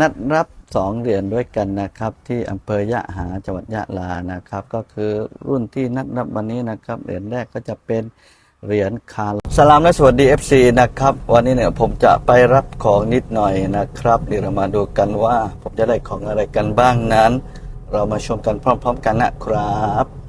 นัดรับสองเหรียญด้วยกันนะครับที่อำเภอยะหาจังหวัดยะลานะครับ ก็คือรุ่นที่นัดรับวันนี้นะครับเหรียญแรกก็จะเป็นเหรียญคาร์สลามและสวัสดี FC นะครับ วันนี้เนี่ยผมจะไปรับของนิดหน่อยนะครับเดี๋ยวเรามาดูกันว่าผมจะได้ของอะไรกันบ้างนั้น เรามาชมกันพร้อม ๆ กันนะครับ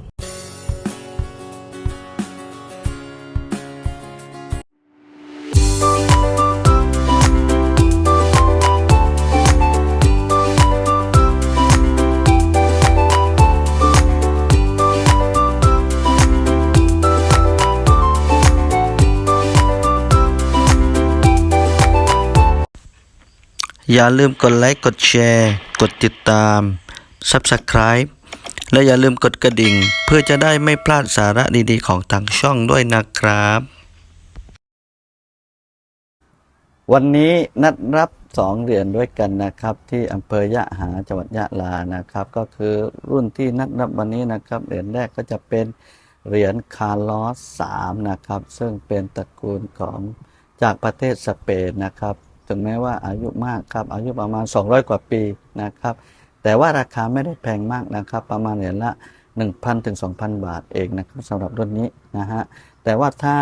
อย่าลืมกดไลค์ กดแชร์ กดติดตาม Subscribe และอย่าลืมกดกระดิ่ง เพื่อจะได้ไม่พลาดสาระดีๆ ของทางช่องด้วยนะครับ วันนี้นัดรับสองเหรียญด้วยกันนะครับ ที่อำเภอยะหาจังหวัดยะลานะครับ ก็คือรุ่นที่นัดรับวันนี้นะครับ เหรียญแรกก็จะเป็นเหรียญคาร์ลอสสามนะครับ ซึ่งเป็นตระกูลของจากประเทศสเปนนะครับ ถึงแม้ว่าอายุมากครับอายุประมาณ 200 กว่าปีนะครับแต่ว่าราคาไม่ได้แพงมากนะครับ ประมาณเหรียญละ 1,000ถึง2,000 บาทเองนะครับสำหรับรุ่นนี้นะฮะแต่ว่าถ้า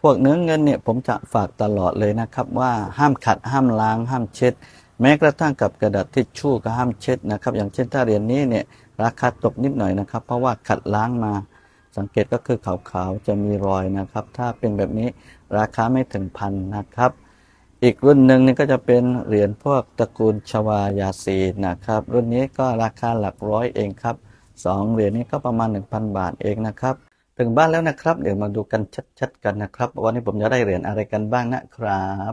พวกเนื้อเงินเนี่ยผมจะฝากตลอดเลยนะครับ ว่าห้ามขัดห้ามล้าง ห้ามเช็ด แม้กระทั่งกับกระดาษทิชชู่ก็ห้ามเช็ดนะครับ อย่างเช่นถ้าเหรียญนี้เนี่ยราคาตกนิดหน่อยนะครับ เพราะว่าขัดล้างมาสังเกตก็คือขาวๆจะมีรอยนะครับ ถ้าเป็นแบบนี้ราคาไม่ถึงพันนะครับ อีกรุ่นหนึ่งนี่ก็จะเป็นเหรียญพวกตระกูลชวายาซีนนะครับ รุ่นนี้ก็ราคาหลักร้อยเองครับสองเหรียญนี้ก็ประมาณ 1,000 บาทเองนะครับ ถึงบ้านแล้วนะครับ เดี๋ยวมาดูกันชัดๆกันนะครับ วันนี้ผมจะได้เหรียญอะไรกันบ้างนะครับ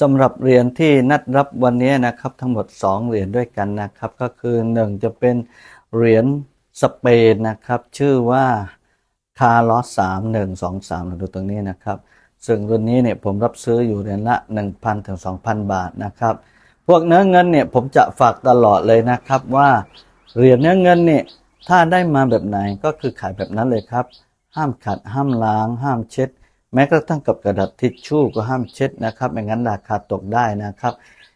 สำหรับเหรียญที่นัดรับวันนี้นะครับ ทั้งหมด 2 เหรียญด้วยกันนะครับ ก็คือ 1 จะเป็นเหรียญสเปนนะครับ ชื่อว่าคาร์ลอสสามหนึ่งสองสามเราดูตรงนี้นะครับ ซึ่งรุ่นนี้เนี่ยผมรับซื้ออยู่เหรียญละ 1,000ถึง2,000 บาทนะครับ พวกเนื้อเงินเนี่ยผมจะฝากตลอดเลยนะครับว่าเหรียญเนื้อเงินเนี่ยถ้าได้มาแบบไหนก็คือขายแบบนั้นเลยครับ ห้ามขัดห้ามล้าง ห้ามเช็ด แม้กระทั่งกับกระดาษทิชชู่ก็ห้ามเช็ดนะครับไม่งั้นราคาตกได้นะครับ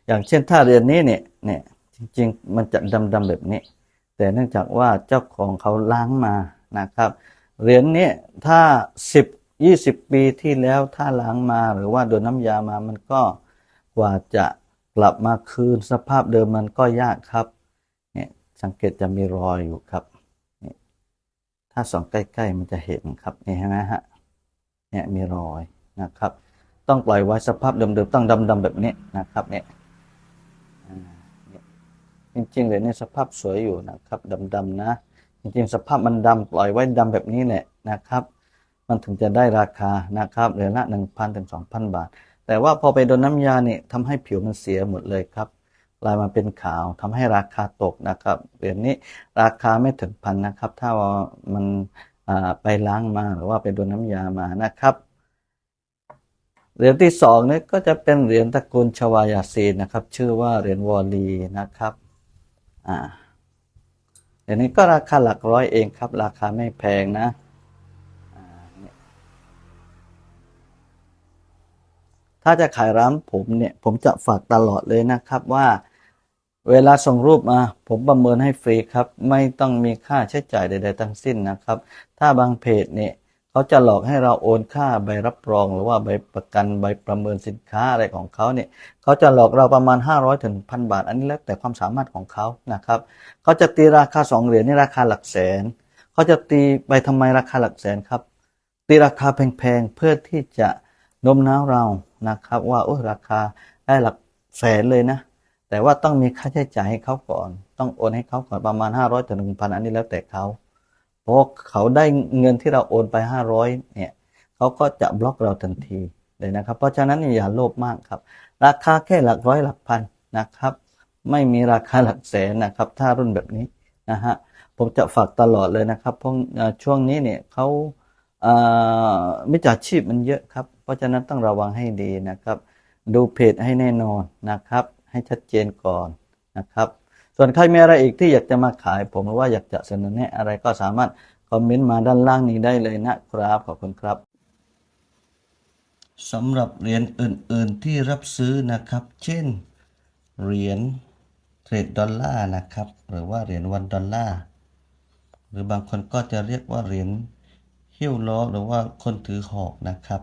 อย่างเช่นถ้าเหรียญนี้เนี่ยเนี่ยจริงๆ มันจะดำๆแบบนี้ แต่เนื่องจากว่าเจ้าของเขาล้างมานะครับเหรียญนี้ถ้า 10 20ปีที่แล้วถ้าล้างมาหรือว่าโดนน้ำยามามันก็กว่าจะกลับมาคืนสภาพเดิมมันก็ยากครับเนี่ยสังเกตจะมีรอยอยู่ครับนี่ถ้าส่องใกล้ๆมันจะเห็นครับนี่เห็นไหมฮะเนี่ยมีรอยนะครับ ต้องปล่อยไว้สภาพเดิมๆต้องดำๆแบบนี้นะครับเนี่ยจริงๆเหรียญนี่สภาพสวยอยู่นะครับดำๆนะ จริงๆ สภาพมันดำปล่อยไว้ดำแบบนี้แหละนะครับ มันถึงจะได้ราคานะครับเหรียญละ1,000ถึง2,000บาท แต่ว่าพอไปโดนน้ำยาเนี่ยทำให้ผิวมันเสียหมดเลยครับลายมาเป็นขาวทำให้ราคาตกนะครับเหรียญนี้ราคาไม่ถึงพันนะครับ ถ้าว่ามันไปล้างมาหรือว่าไปโดนน้ำยามานะครับเหรียญที่สองนี่ก็จะเป็นเหรียญตระกูลชวายาซีนนะครับ ชื่อว่าเหรียญวอลลีนะครับอ่าเหรียญนี้ก็ราคาหลักร้อยเองครับ ราคาไม่แพงนะอ่าเนี่ย ถ้าจะขายร้านผมเนี่ยผมจะฝากตลอดเลยนะครับว่า เวลาส่งรูปมาผมประเมินให้ฟรีครับ ไม่ต้องมีค่าใช้จ่ายใด ๆ ทั้งสิ้นนะครับ ถ้าบางเพจเนี่ยเขาจะหลอกให้เราโอนค่าใบรับรอง หรือว่าใบประกันใบประเมินสินค้าอะไรของเขาเนี่ยเขาจะหลอกเราประมาณ 500ถึงพันบาท อันนี้แล้วแต่ความสามารถของเขานะครับเขาจะตีราคา2เหรียญนี่ราคาหลักแสนเขาจะตีไปทำไมราคาหลักแสนครับตีราคาแพงๆเพื่อที่จะ โน้มน้าวเรานะครับ ว่าโอ้ราคาได้หลักแสนเลยนะ แต่ว่าต้องมีค่าใช้จ่ายให้เขาก่อน ต้องโอนให้เขาก่อนประมาณ 500ถึง1,000 อันนี้แล้วแต่เขาเพราะเขาได้เงินที่เราโอนไป 500เนี่ยเขาก็จะบล็อกเราทันทีเลยนะครับ เพราะฉะนั้นอย่าโลภมากครับ ราคาแค่หลักร้อยหลักพันนะครับ ไม่มีราคาหลักแสนนะครับ ถ้ารุ่นแบบนี้นะฮะผมจะฝากตลอดเลยนะครับเพราะช่วงนี้เนี่ยเขาเอ่อมิจฉาชีพมันเยอะครับ ราะฉะนั้นต้องระวังให้ดีนะครับ ดูเพจให้แน่นอนนะครับ ให้ชัดเจนก่อนนะครับ ส่วนใครมีอะไรอีกที่อยากจะมาขายผมหรือว่าอยากจะเสนอแนะอะไรก็สามารถคอมเมนต์มาด้านล่างนี้ได้เลยนะครับขอบคุณครับสำหรับเหรียญอื่น ๆ ที่รับซื้อนะครับ เช่นเหรียญเทรดดอลลาร์นะครับ หรือว่าเหรียญวันดอลลาร์หรือบางคนก็จะเรียกว่าเหรียญหิ้วล้อหรือว่าคนถือหอกนะครับ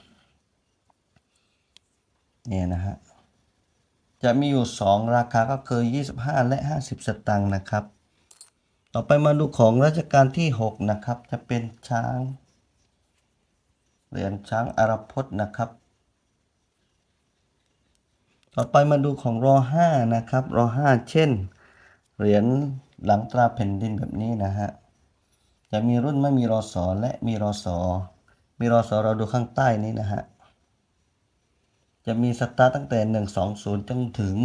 เนี่ยนะฮะจะมีอยู่ 2 ราคาก็คือ 25 และ 50 สตังค์นะครับ ต่อไปมาดูของรัชกาลที่ 6 นะครับ จะเป็นช้างเหรียญช้างอารพจน์นะครับ ต่อไปมาดูของรอ5นะครับรอ5เช่น เหรียญหลังตราแผ่นดินแบบนี้นะฮะ จะมีรุ่นไม่มีรอสอและมีรอสอมีรอสอเราดูข้างใต้นี้นะฮะ จะมีสตาร์ตตั้งแต่ 120 จนถึง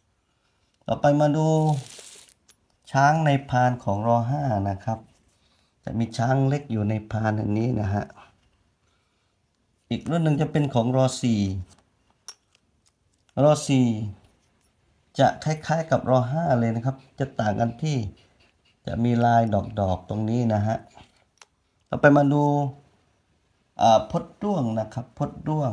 126 ต่อไปมาดูช้างในพานของรอ5นะครับ จะมีช้างเล็กอยู่ในพานอันนี้นะฮะ อีกรุ่นหนึ่งจะเป็นของรอ4รอ4จะคล้ายๆกับรอ5เลยนะครับ จะต่างกันที่จะมีลายดอกๆตรงนี้นะฮะ ต่อไปมาดูพดด้วงนะครับ พดด้วง